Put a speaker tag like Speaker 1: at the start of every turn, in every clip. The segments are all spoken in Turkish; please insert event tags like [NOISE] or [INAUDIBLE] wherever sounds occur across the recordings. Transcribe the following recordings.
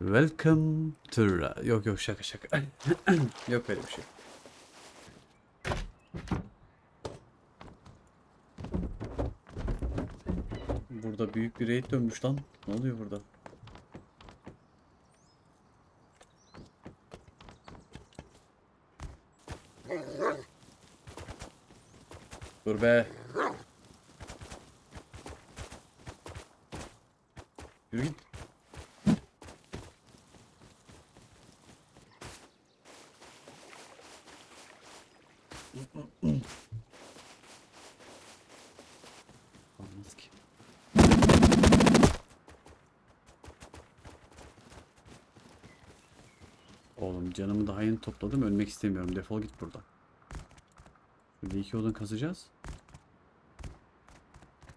Speaker 1: Welcome to... Yok yok şaka şaka. [CLEARS THROAT] yok öyle bir şey. Burada büyük bir raid dönmüş lan. Ne oluyor burada? Dur be. Yürü git. Olmaz ki. Oğlum canımı daha yeni topladım. Ölmek istemiyorum. Defol git buradan. Şurada iki odun kazacağız.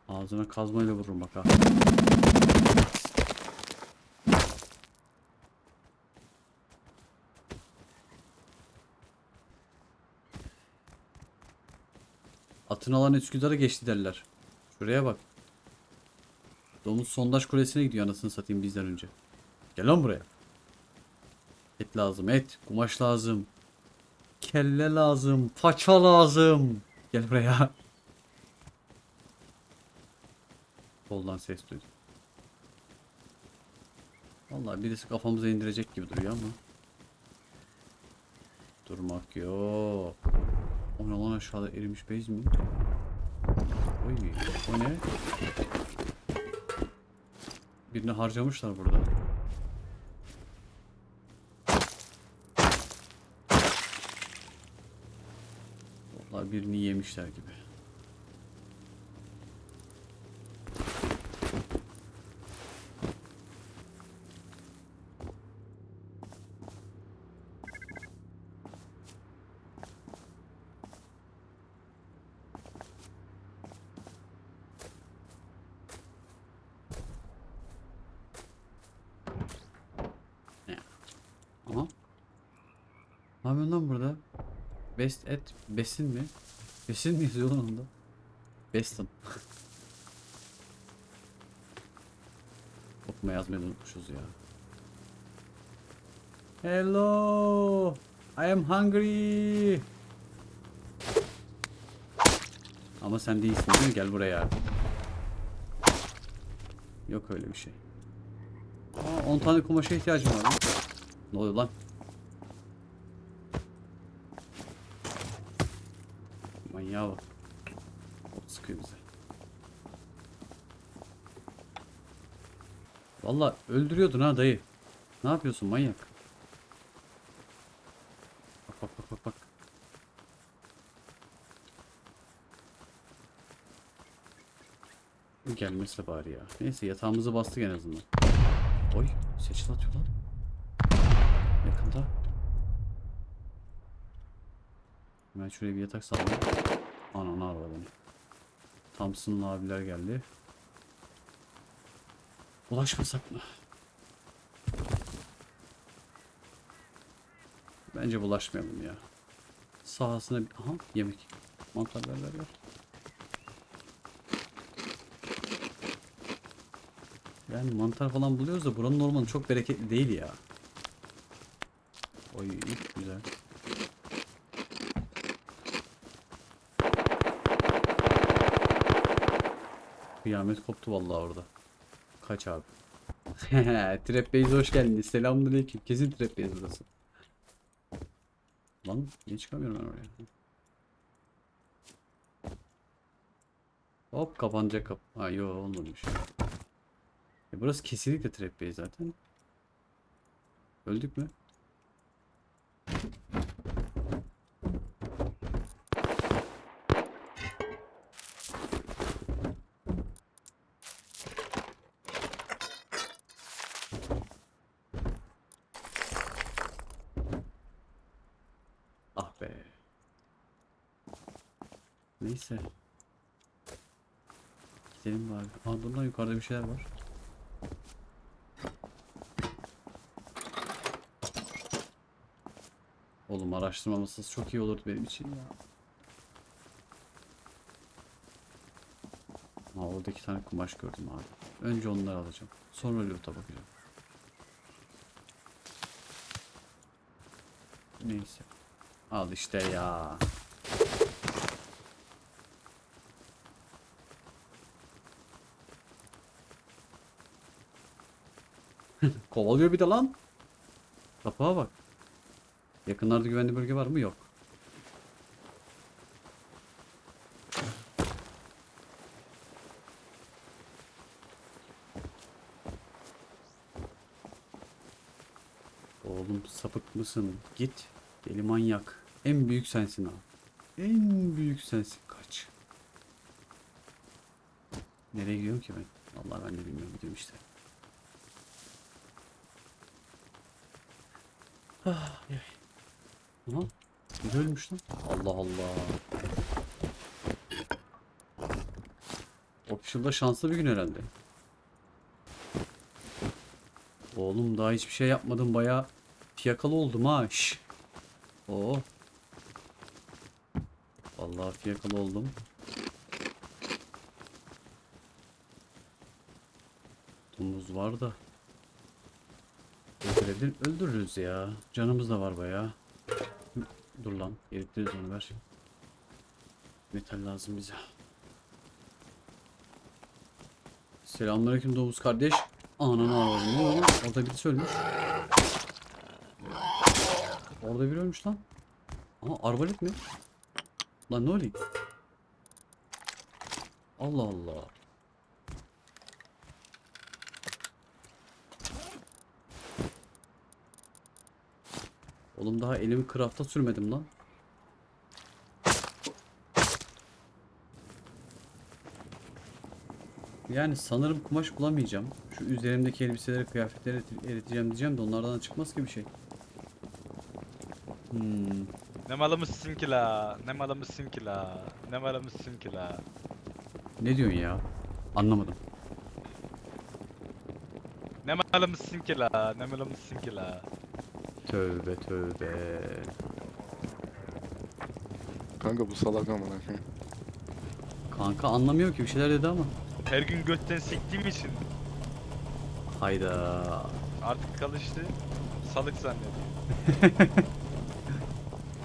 Speaker 1: Ağzına kazmayla vururum bak ha. Atın alan Üsküdar'a geçti derler. Şuraya bak. Domuz sondaj kulesine gidiyor anasını satayım bizden önce. Gel lan buraya. Et lazım et. Kumaş lazım. Kelle lazım. Paça lazım. Gel buraya. Soldan ses duydum. Vallahi birisi kafamıza indirecek gibi duruyor ama. Durmak yok. O ne lan aşağıda erimiş bez mi? Oy, o ne? Birini harcamışlar burada. Birini yemişler gibi. Aha. Ne yapıyorsun lan burada? Best et besin mi? Besin mi yazıyor lan onda? Bestin. Okuma yazmayı unutmuşuz ya. Hello. I am hungry. Ama sen değilsin değil mi? Gel buraya. Yok öyle bir şey. Aa, 10 tane kumaşa ihtiyacım var. Ne oluyor lan? Bak. Ot sıkıyor bize. Valla öldürüyordun ha dayı. Ne yapıyorsun manyak? Bak bak bak bak bak. Bu Gelmese bari ya. Neyse yatağımızı bastık en azından. Oy seçil atıyor lan. Yakında. Ben şuraya bir yatak sallayayım. Ananı aradım. Thompson'lı abiler geldi. Bulaşmasak mı? Bence bulaşmayalım ya. Sahasına bir... Aha yemek. Mantar ver ver. Yani mantar falan buluyoruz da buranın ormanı çok bereketli değil ya. Oy güzel. Kıyamet koptu vallahi orada. Kaç abi. [LAUGHS] Trap Base hoş geldiniz. Selamünaleyküm. Kesin Trap Base burası. Lan niye çıkamıyorum ben oraya? Hop kapanacak kapı. Ha yo olmamış. E burası kesinlikle Trap Base zaten. Öldük mü? Ah be. Neyse. Gidelim bari. Aa dur lan yukarıda bir şeyler var. Oğlum araştırmamasız çok iyi olurdu benim için ya. Aa orada iki tane kumaş gördüm abi. Önce onları alacağım. Sonra loot'a bakacağım. Neyse. Al işte ya. Kovalıyor bir de lan. Kapağa bak. Yakınlarda güvenli bölge var mı? Yok. Oğlum sapık mısın? Git. Deli manyak. En büyük sensin ha. En büyük sensin. Kaç. Nereye gidiyorum ki ben? Vallahi ben de bilmiyorum gidiyorum işte. Ah, ay. Aha. Biri ölmüş lan. Allah Allah. Official'da şanslı bir gün herhalde. Oğlum daha hiçbir şey yapmadım baya fiyakalı oldum ha. Şş. Oo. Vallahi fiyakalı oldum. Domuz var da. Öldürebilir, öldürürüz ya. Canımız da var baya. Dur lan, eritleriz onu ver. Metal lazım bize. Selamünaleyküm Domuz kardeş. Ananı ağladım. Ne lan? Orada birisi ölmüş. Orada biri ölmüş lan. Aha arbalet mi? Lan ne oluyor? Allah Allah. Oğlum daha elimi craft'a sürmedim lan. Yani sanırım kumaş bulamayacağım. Şu üzerimdeki elbiseleri, kıyafetleri eri- eriteceğim diyeceğim de onlardan da çıkmaz ki bir şey. Hmm.
Speaker 2: Ne malımızsın ki la? Ne malımızsın ki la? Ne malımızsın ki la?
Speaker 1: Ne diyorsun ya? Anlamadım.
Speaker 2: Ne malımızsın ki la? Ne malımızsın ki la?
Speaker 1: Tövbe tövbe.
Speaker 3: Kanka bu salak amına koyayım.
Speaker 1: Kanka anlamıyor ki bir şeyler dedi ama.
Speaker 2: Her gün götten siktiğim için
Speaker 1: Hayda.
Speaker 2: artık kalıştı. Salık zannediyor. [LAUGHS]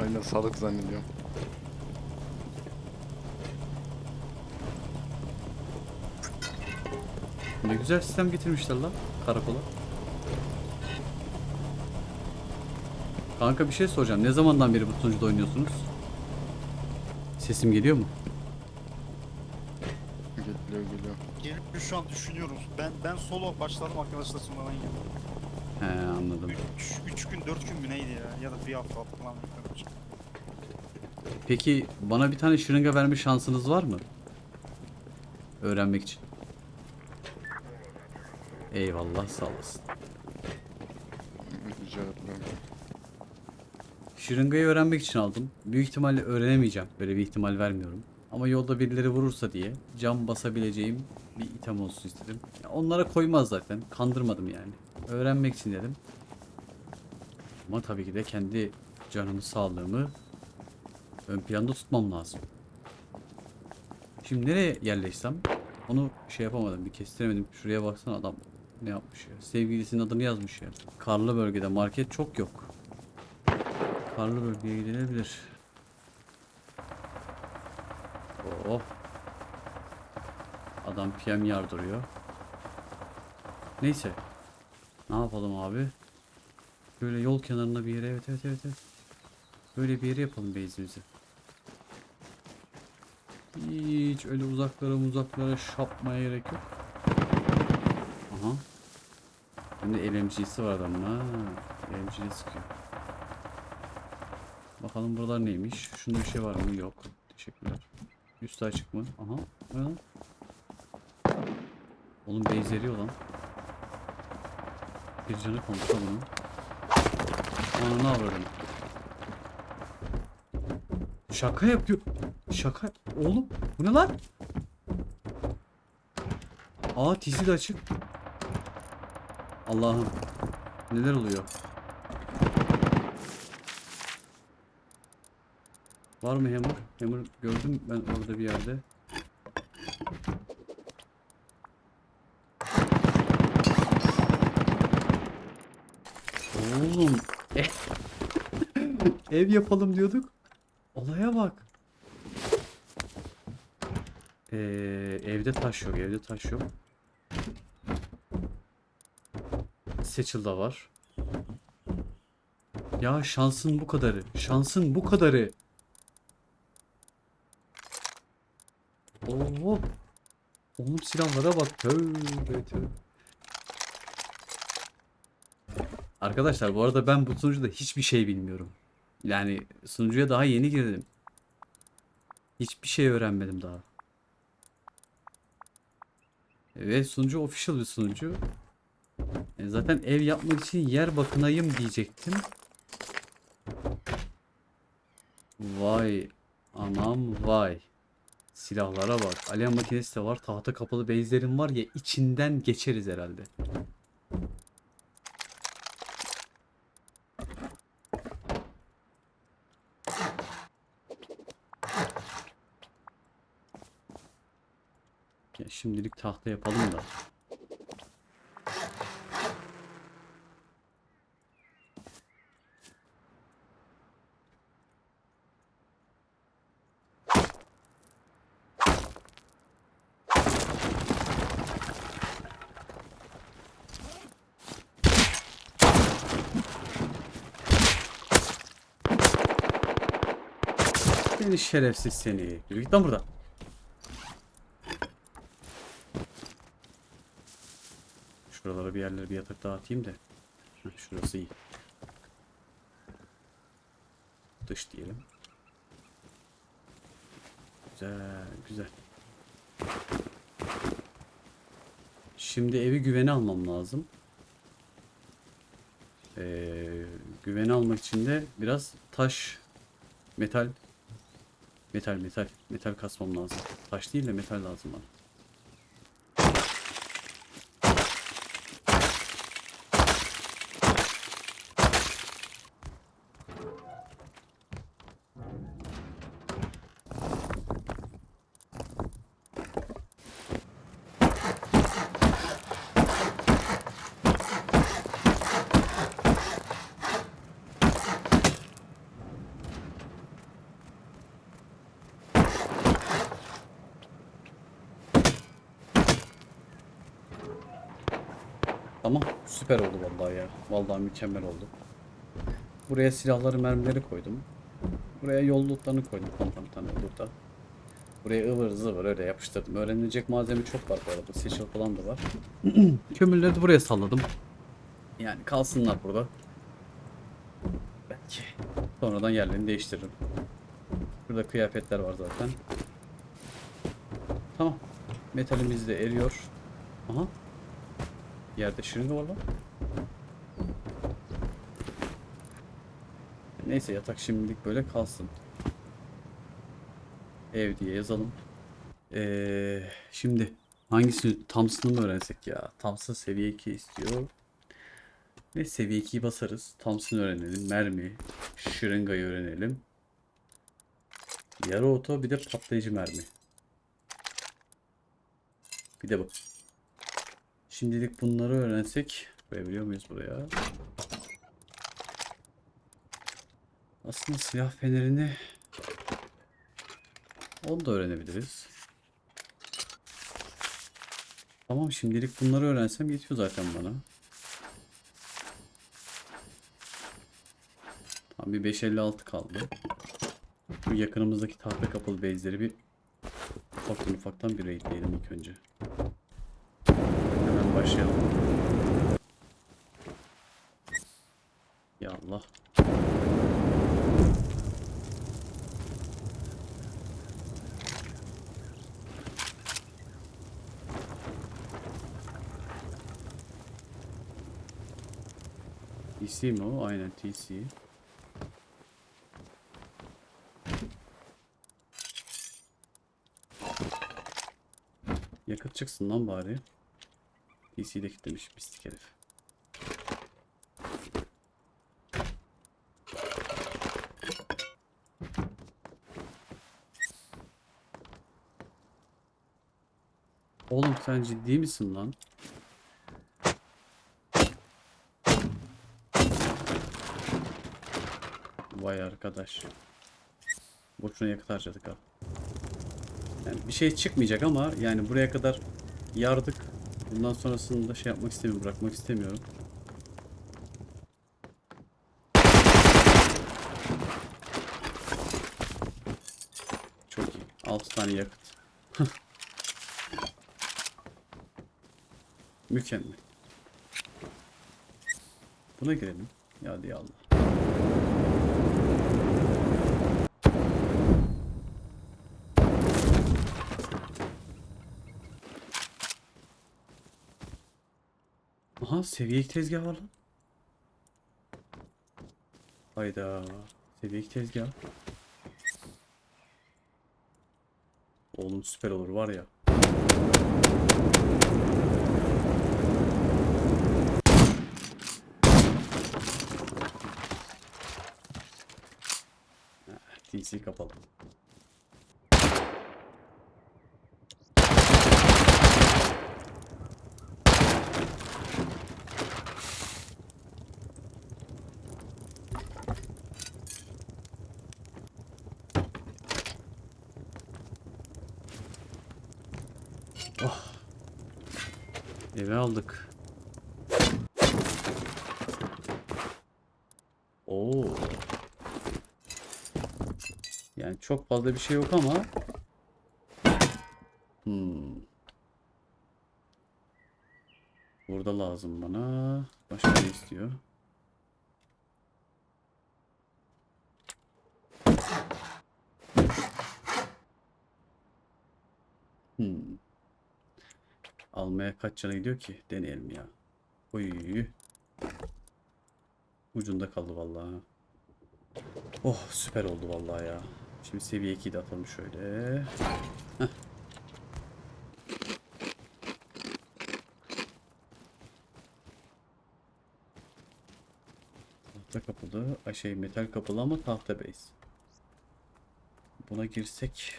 Speaker 3: Aynen salak zannediyorum.
Speaker 1: Ne güzel sistem getirmişler lan karakola. Kanka bir şey soracağım. Ne zamandan beri bu sunucuda oynuyorsunuz? Sesim geliyor mu?
Speaker 3: Geliyor geliyor.
Speaker 4: Gelip şu an düşünüyoruz. Ben ben solo başladım arkadaşlar sonradan geldim.
Speaker 1: He anladım.
Speaker 4: 3 3 gün 4 gün mü neydi ya? Ya da bir hafta falan.
Speaker 1: Peki bana bir tane şırınga verme şansınız var mı? Öğrenmek için. Eyvallah sağ olasın.
Speaker 3: Rica ederim.
Speaker 1: Şırıngayı öğrenmek için aldım. Büyük ihtimalle öğrenemeyeceğim. Böyle bir ihtimal vermiyorum. Ama yolda birileri vurursa diye cam basabileceğim bir item olsun istedim. Ya onlara koymaz zaten. Kandırmadım yani. Öğrenmek için dedim. Ama tabii ki de kendi canımı, sağlığımı ön planda tutmam lazım. Şimdi nereye yerleşsem onu şey yapamadım. Bir kestiremedim. Şuraya baksana adam ne yapmış ya. Sevgilisinin adını yazmış ya. Karlı bölgede market çok yok. Karlı bölgeye gidilebilir. Oh. Adam PM yardırıyor. Neyse. Ne yapalım abi? Böyle yol kenarında bir yere evet evet evet evet. Böyle bir yere yapalım base'imizi. Hiç öyle uzaklara uzaklara şapmaya gerek yok. Aha. De LMG'si var adamın ha. LMG'ye sıkıyor. Bakalım buralar neymiş? Şunda bir şey var mı? Yok. Teşekkürler. Üstü açık mı? Aha. Lan? Oğlum base eriyor lan. Bir canı kalmış lan bunun. Ana ne yapıyorum? Şaka yapıyor. Şaka. Oğlum bu ne lan? Aa tizi de açık. Allah'ım. Neler oluyor? Var mı hammer? Hammer gördüm ben orada bir yerde. Oğlum. Eh. [LAUGHS] Ev yapalım diyorduk. Olaya bak. Ee, evde taş yok. Evde taş yok. Seçil'da var. Ya şansın bu kadarı. Şansın bu kadarı. Oo. Oğlum silahlara bak. Tövbe tövbe. Arkadaşlar bu arada ben bu sunucuda hiçbir şey bilmiyorum. Yani sunucuya daha yeni girdim. Hiçbir şey öğrenmedim daha. Ve sunucu official bir sunucu. E, zaten ev yapmak için yer bakınayım diyecektim. Vay anam vay. Silahlara bak. Alien makinesi de var. Tahta kapalı base'lerim var ya içinden geçeriz herhalde. Ya şimdilik tahta yapalım da. Seni şerefsiz seni. Yürü git lan buradan. Şuralara bir yerlere bir yatak daha atayım da. Şurası iyi. Dış diyelim. Güzel, güzel. Şimdi evi güvene almam lazım. Ee, güvene almak için de biraz taş, metal, metal, metal, metal kasmam lazım. Taş değil de metal lazım bana. Tamam. Süper oldu vallahi ya. Vallahi mükemmel oldu. Buraya silahları, mermileri koydum. Buraya yol lootlarını koydum. Tam tam tane loot'a. Buraya ıvır zıvır öyle yapıştırdım. Öğrenilecek malzeme çok var bu arada. Seçil falan da var. [CLEARS THROAT] Kömürleri de buraya salladım. Yani kalsınlar burada. Belki. Sonradan yerlerini değiştiririm. Burada kıyafetler var zaten. Tamam. Metalimiz de eriyor. Aha. Yerde şırınga var lan. Neyse yatak şimdilik böyle kalsın. Ev diye yazalım. Ee, şimdi hangisi Thompson'ı mı öğrensek ya? Thompson seviye 2 istiyor. Ve seviye 2'yi basarız. Thompson öğrenelim. Mermi. Şırıngayı öğrenelim. Yarı oto bir de patlayıcı mermi. Bir de bak. Şimdilik bunları öğrensek koyabiliyor muyuz buraya? Aslında silah fenerini onu da öğrenebiliriz. Tamam şimdilik bunları öğrensem yetiyor zaten bana. Tamam bir 556 kaldı. Bu yakınımızdaki tahta kapalı base'leri bir ufaktan ufaktan bir raidleyelim ilk önce. Başlayalım. Ya Allah. TC mi o? Aynen TC. Yakıt çıksın lan bari. PC'de kilitlemiş pislik herif. Oğlum sen ciddi misin lan? Vay arkadaş. Boşuna yakıt harcadık ha. Yani bir şey çıkmayacak ama yani buraya kadar yardık. Bundan sonrasında şey yapmak istemiyorum, bırakmak istemiyorum. Çok iyi. 6 tane yakıt. [LAUGHS] Mükemmel. Buna girelim. Ya hadi Allah. Aha seviye 2 tezgah var lan. Hayda. Seviye 2 tezgah. Oğlum süper olur var ya. Ah, TC kapalı. Eve aldık. Oo. Yani çok fazla bir şey yok ama. Hmm. Burada lazım bana. Başka ne istiyor? Hmm. Almaya kaç cana gidiyor ki? Deneyelim ya. Oy. Ucunda kaldı vallahi. Oh süper oldu vallahi ya. Şimdi seviye 2'yi de atalım şöyle. Heh. Tahta kapılı, ay şey metal kapılı ama tahta base. Buna girsek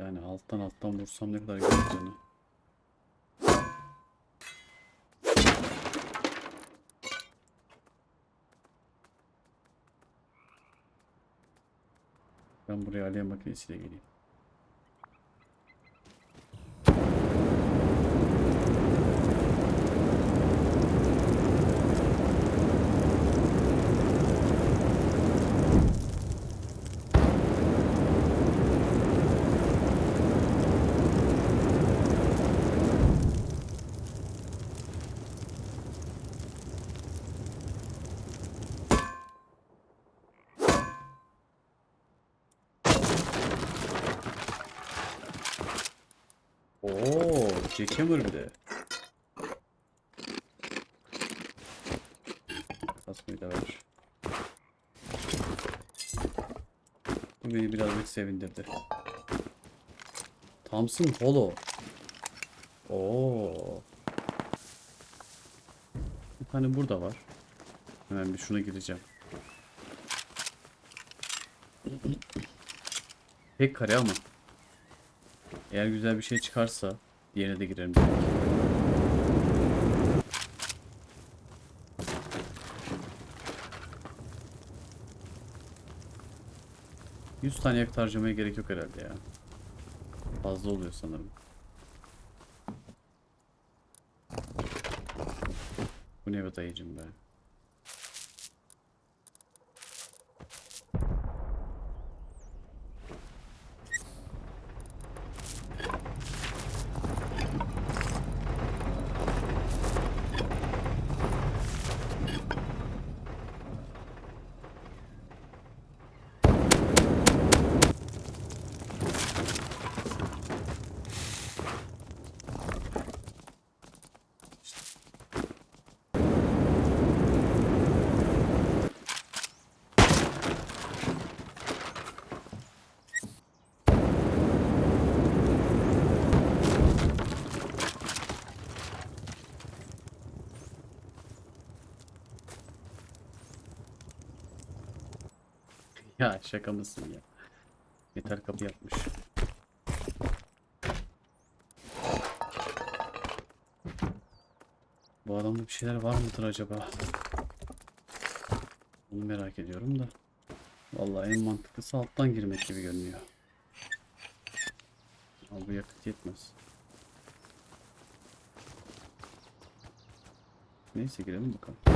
Speaker 1: Yani alttan alttan vursam ne kadar göreceğini. Ben buraya alien makinesiyle geleyim. Oo, Jackhammer bir de. Kasmayı da ver. Bu beni birazcık sevindirdi. Thompson Hollow. Oo. Bir tane burada var. Hemen bir şuna gireceğim. Tek kare ama. Eğer güzel bir şey çıkarsa diğerine de girerim. belki. Yüz tane yakıt harcamaya gerek yok herhalde ya. Fazla oluyor sanırım. Bu ne be dayıcım be. Şaka mısın ya? Metal kapı yapmış. Bu adamda bir şeyler var mıdır acaba? Bunu merak ediyorum da. Vallahi en mantıklısı alttan girmek gibi görünüyor. Ama bu yakıt yetmez. Neyse girelim bakalım.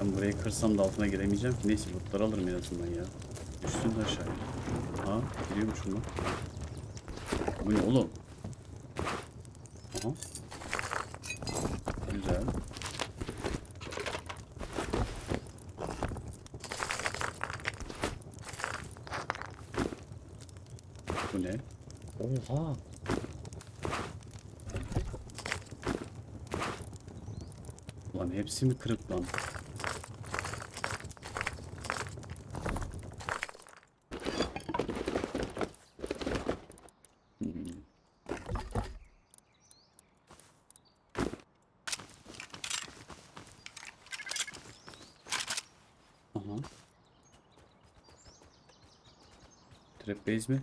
Speaker 1: Ben burayı kırsam da altına giremeyeceğim ki. Neyse lootları alırım en azından ya. Düşsün de aşağıya. Ha giriyormuşum lan. Bu ne oğlum? Aha. Güzel. Bu ne? Oha. Ulan hepsi mi kırık lan? Hmm. Aha. Base mi?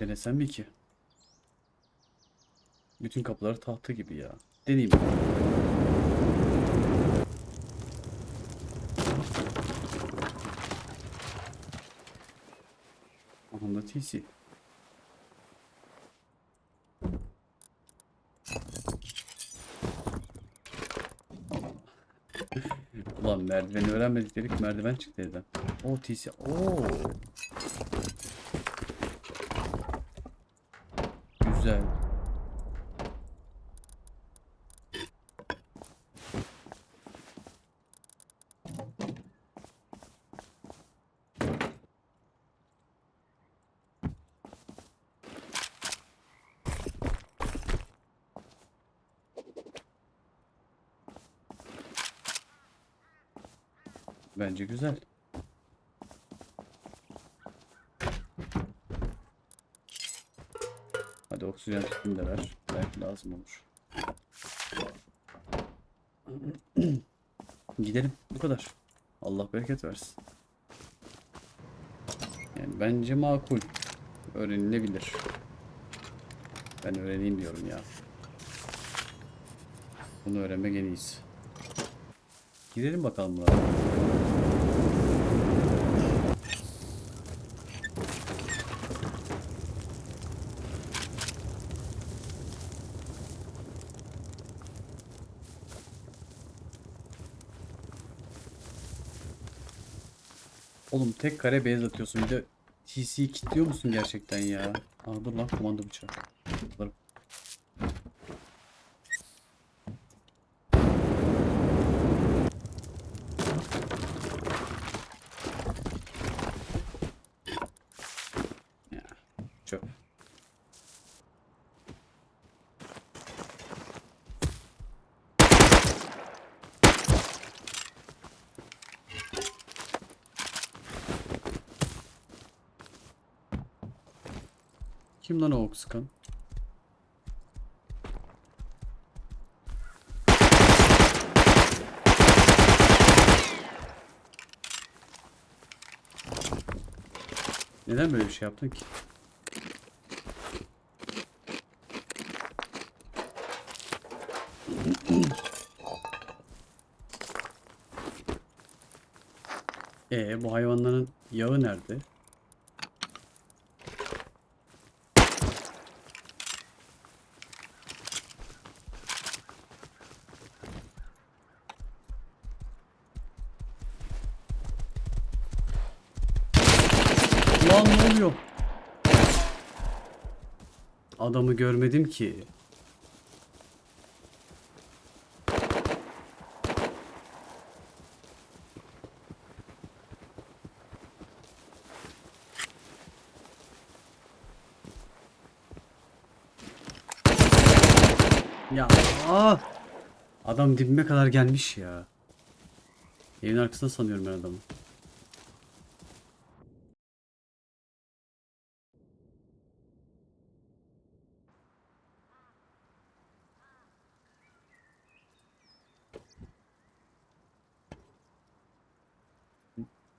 Speaker 1: Denesem mi ki? Bütün kapıları tahta gibi ya. Deneyeyim. Aha. Ulan merdiveni öğrenmedik dedik merdiven çıktı evden. O TC. Oo. Güzel. Bence güzel. Hadi oksijen tüpünü de ver. Belki lazım olur. Gidelim. Bu kadar. Allah bereket versin. Yani bence makul. Öğrenilebilir. Ben öğreneyim diyorum ya. Bunu öğrenmek en iyisi. Gidelim bakalım buraya. Oğlum tek kare beyaz atıyorsun bir de TC'yi kilitliyor musun gerçekten ya? Aa dur lan komando bıçağı. Alırım. Ya, çöp. Kim lan o ok sıkan? Neden böyle bir şey yaptın ki? [CLEARS THROAT] E bu hayvanların yağı nerede? Lan ne oluyor? Adamı görmedim ki. Ya aa! Adam dibime kadar gelmiş ya. Evin arkasında sanıyorum ben adamı.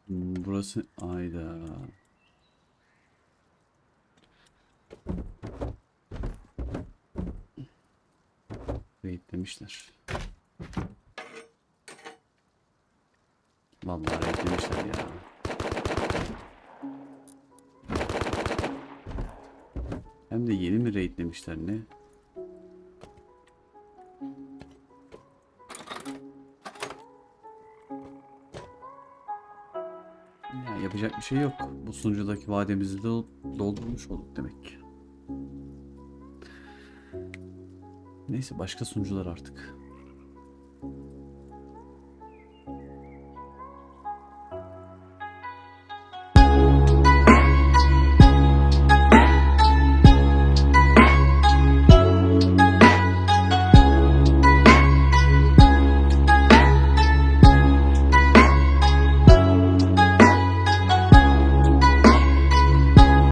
Speaker 1: Hmm, burası ayda. Raidlemişler. Vallahi raidlemişler ya. Hem de yeni mi raidlemişler ne? Yapacak bir şey yok. Bu sunucudaki vademizi de doldurmuş olduk demek ki. Neyse başka sunucular artık.